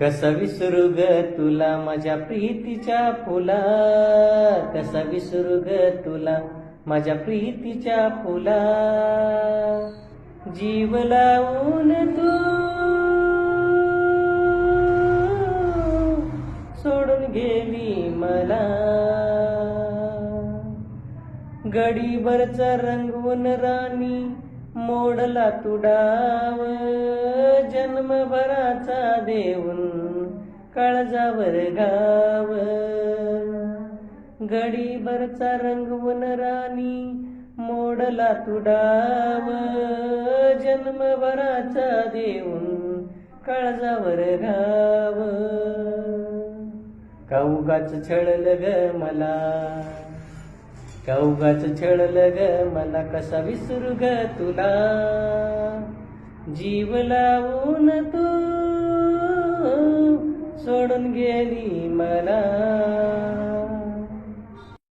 कसा विसरू ग तुला माझ्या प्रीतीच्या फुला कसा विसरू ग तुला माझ्या प्रीतीच्या फुला जीव लावून तू सोडून गेली मला. गडीवरचा रंगवून राणी मोडला तुडाव. जन्मभराचा देऊन काळजावर गाव. गडीवरचा रंगवून राणी मोडला तुडाव. जन्मभराचा देऊन काळजावर गाव. काऊगाच छळलं ग मला. काऊगाच छळल ग मला कसा विसरू ग तुला? जीव लावून तू सोडून गेली मला.